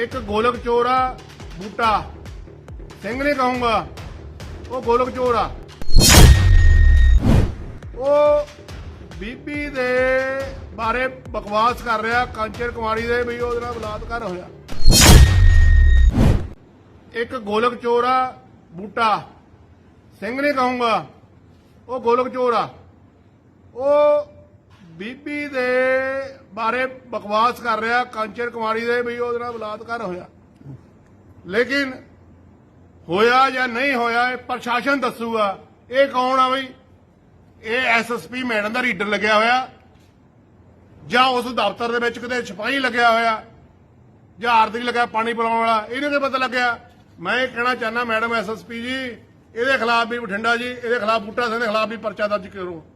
ਇੱਕ ਗੋਲਕ ਚੋਰ ਆ, ਬੂਟਾ। ਸਿੰਘ ਨਹੀਂ ਕਹੂੰਗਾ, ਉਹ ਗੋਲਕ ਚੋਰ ਆ। ਉਹ ਬੀਬੀ ਦੇ ਬਾਰੇ ਬਕਵਾਸ ਕਰ ਰਿਹਾ ਕਾਂਚਰ ਕੁਮਾਰੀ ਦੇ ਵੀ ਉਹਦੇ ਨਾਲ ਬਲਾਤਕਾਰ ਹੋਇਆ। ਇੱਕ ਗੋਲਕ ਚੋਰ ਆ, ਬੂਟਾ। ਸਿੰਘ ਨਹੀਂ ਕਹੂੰਗਾ, ਉਹ ਗੋਲਕ ਚੋਰ ਆ। ਉਹ ਬੀਬੀ ਦੇ ਬਾਰੇ ਬਕਵਾਸ ਕਰ ਰਿਹਾ ਕਾਂਚਰ ਕੁਮਾਰੀ ਦੇ ਵੀ ਉਹਦੇ ਨਾਲ ਬਲਾਤਕਾਰ ਹੋਇਆ। ਲੇਕਿਨ ਹੋਇਆ ਜਾਂ ਨਹੀਂ ਹੋਇਆ, ਇਹ ਪ੍ਰਸ਼ਾਸਨ ਦੱਸੂਗਾ। ਇਹ ਕੌਣ ਆ ਬਈ? ਇਹ ਐਸਐਸਪੀ ਮੈਡਮ ਦਾ ਰੀਡਰ ਲੱਗਿਆ ਹੋਇਆ। ਜਾਂ ਉਸ ਦਫ਼ਤਰ ਦੇ ਵਿੱਚ ਕਿਤੇ ਸਿਪਾਹੀ ਲੱਗਿਆ ਹੋਇਆ। ਜਾਂ ਆਰਦਿਕ ਲੱਗਿਆ ਪਾਣੀ ਪਿਲਾਉਣ ਵਾਲਾ। ਇਹਨੂੰ ਕੀ ਪਤਾ ਲੱਗਿਆ? ਮੈਂ ਇਹ ਕਹਿਣਾ ਚਾਹਨਾ ਮੈਡਮ ਐਸਐਸਪੀ ਜੀ, ਇਹਦੇ ਖਿਲਾਫ ਵੀ ਬਠਿੰਡਾ ਜੀ, ਇਹਦੇ ਖਿਲਾਫ ਬੂਟਾ ਸਿੰਘ ਦੇ ਖਿਲਾਫ ਵੀ ਪਰਚਾ ਦਰਜ ਕਰੋ।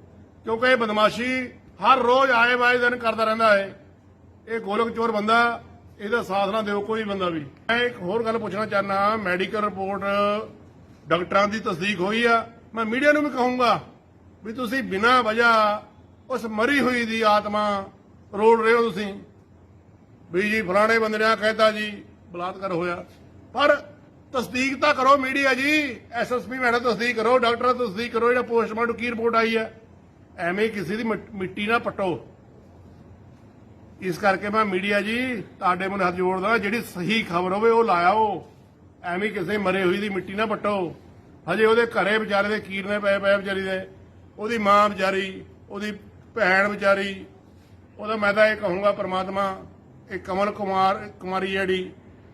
ਕਿਉਂਕਿ ਇਹ ਬਦਮਾਸ਼ੀ ਹਰ ਰੋਜ਼ ਆਏ ਵਾਏ ਦਿਨ ਕਰਦਾ ਰਹਿੰਦਾ ਹੈ। ਇਹ ਗੋਲਕ ਚੋਰ ਬੰਦਾ, ਇਹਦਾ ਸਾਥ ਨਾ ਦਿਓ ਕੋਈ ਬੰਦਾ ਵੀ। ਮੈਂ ਇੱਕ ਹੋਰ ਗੱਲ ਪੁੱਛਣਾ ਚਾਹਨਾ ਮੈਡੀਕਲ ਰਿਪੋਰਟ ਡਾਕਟਰਾਂ ਦੀ ਤਸਦੀਕ ਹੋਈ ਆ। ਮੈਂ ਮੀਡੀਆ ਨੂੰ ਵੀ ਕਹੂੰਗਾ ਵੀ ਤੁਸੀਂ ਬਿਨਾਂ ਵਜ੍ਹਾ ਉਸ ਮਰੀ ਹੋਈ ਦੀ ਆਤਮਾ ਰੋੜ ਰਹੇ ਹੋ ਤੁਸੀਂ। ਵੀ ਜੀ ਫਲਾਣੇ ਬੰਦੇ ਨੇ ਆ ਕਹਿਤਾ ਜੀ, ਬਲਾਤਕਾਰ ਹੋਇਆ। ਪਰ ਤਸਦੀਕ ਤਾਂ ਕਰੋ ਮੀਡੀਆ ਜੀ ਐਸਐਸਪੀ ਮੈਡਮ ਤਸਦੀਕ ਕਰੋ, ਡਾਕਟਰ ਤਸਦੀਕ ਕਰੋ, ਜਿਹੜਾ ਪੋਸਟਮਾਰਟਮ ਕੀ ਰਿਪੋਰਟ ਆਈ ਹੈ। ਐਵੇਂ ਕਿਸੇ ਦੀ ਮਿੱਟੀ ਨਾ ਪਟੋ। ਇਸ ਕਰਕੇ ਮੈਂ ਮੀਡੀਆ ਜੀ ਤੁਹਾਡੇ ਮੂਹਰੇ ਹੱਥ ਜੋੜਦਾ ਜਿਹੜੀ ਸਹੀ ਖਬਰ ਹੋਵੇ ਉਹ ਲਾਇਓ ਐਵੇਂ ਕਿਸੇ ਮਰੇ ਹੋਈ ਦੀ ਮਿੱਟੀ ਨਾ ਪਟੋ। ਹਜੇ ਉਹਦੇ ਘਰੇ ਵਿਚਾਰੇ ਦੇ ਕੀਰਨੇ ਪਏ ਪਏ ਵਿਚਾਰੀ ਦੇ। ਉਹਦੀ ਮਾਂ ਵਿਚਾਰੀ, ਉਹਦੀ ਭੈਣ ਵਿਚਾਰੀ। ਉਹਦਾ ਮੈਂ ਤਾਂ ਇਹ ਕਹੂੰਗਾ ਪ੍ਰਮਾਤਮਾ, ਇਹ ਕਮਲ ਕੁਮਾਰ ਕੁਮਾਰੀ ਜਿਹੜੀ,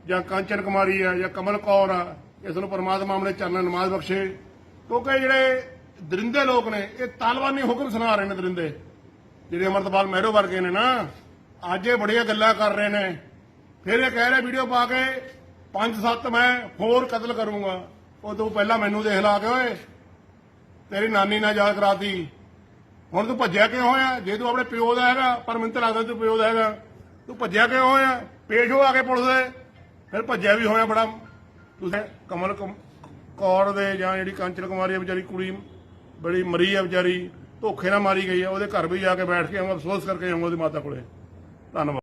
ਜਾਂ ਕਾਂਚਨ ਕੁਮਾਰੀ ਆ ਜਾਂ ਕਮਲ ਕੌਰ ਆ, ਇਸ ਨੂੰ ਪ੍ਰਮਾਤਮਾ ਆਪਣੇ ਚਰਨਾਂ ਨਮਾਜ਼ ਬਖਸ਼ੇ। ਕਿਉਂਕਿ ਜਿਹੜੇ ਦਰਿੰਦੇ ਲੋਕ ਨੇ, ਇਹ ਤਾਲਵਾਨੀ ਹੁਕਮ ਸੁਣਾ ਰਹੇ ਨੇ ਦਰਿੰਦੇ। ਜਿਹੜੇ ਅਮਰਤਪਾਲ ਮਹਿਰੋ ਵਰਗੇ ਨੇ ਨਾ, ਅੱਜ ਇਹ ਬੜੀਆਂ ਗੱਲਾਂ ਕਰ ਰਹੇ ਨੇ। ਫਿਰ ਇਹ ਕਹਿ ਰਹੇ ਵੀਡੀਓ ਪਾ ਕੇ, ਪੰਜ ਸੱਤ ਮੈਂ ਹੋਰ ਕਤਲ ਕਰੂੰਗਾ। ਉਹ ਤੂੰ ਪਹਿਲਾਂ ਮੈਨੂੰ ਦੇਖ ਲਾ ਕੇ ਓਏ, ਤੇਰੀ ਨਾਨੀ ਨਾਲ ਯਾਦ ਕਰਾਤੀ। ਹੁਣ ਤੂੰ ਭੱਜਿਆ ਕਿਉਂ ਹੋਇਆ? ਜੇ ਤੂੰ ਆਪਣੇ ਪਿਓ ਦਾ ਹੈਗਾ ਪਰ ਮੈਨੂੰ ਤਾਂ ਲੱਗਦਾ ਤੂੰ ਪਿਓ ਦਾ ਹੈਗਾ। ਤੂੰ ਭੱਜਿਆ ਕਿਉਂ ਹੋਇਆ? ਪੇਸ਼ ਹੋ ਆ ਕੇ ਪੁਲਿਸ ਦੇ। ਫਿਰ ਭੱਜਿਆ ਵੀ ਹੋਇਆ ਬੜਾ। ਤੁਸੀਂ ਕਮਲ ਕਮ- ਕੌਰ ਦੇ ਜਾਂ ਜਿਹੜੀ ਕਾਂਚਨ ਕੁਮਾਰੀ ਵਿਚਾਰੀ ਕੁੜੀ ਬੜੀ ਮਰੀ ਆ ਵਿਚਾਰੀ, ਧੋਖੇ ਨਾਲ ਮਾਰੀ ਗਈ ਆ, ਉਹਦੇ ਘਰ ਵੀ ਜਾ ਕੇ ਬੈਠ ਕੇ ਆਉਂਗਾ ਅਫਸੋਸ ਕਰਕੇ ਆਉਂਗਾ ਉਹਦੀ ਮਾਤਾ ਕੋਲੇ। ਧੰਨਵਾਦ।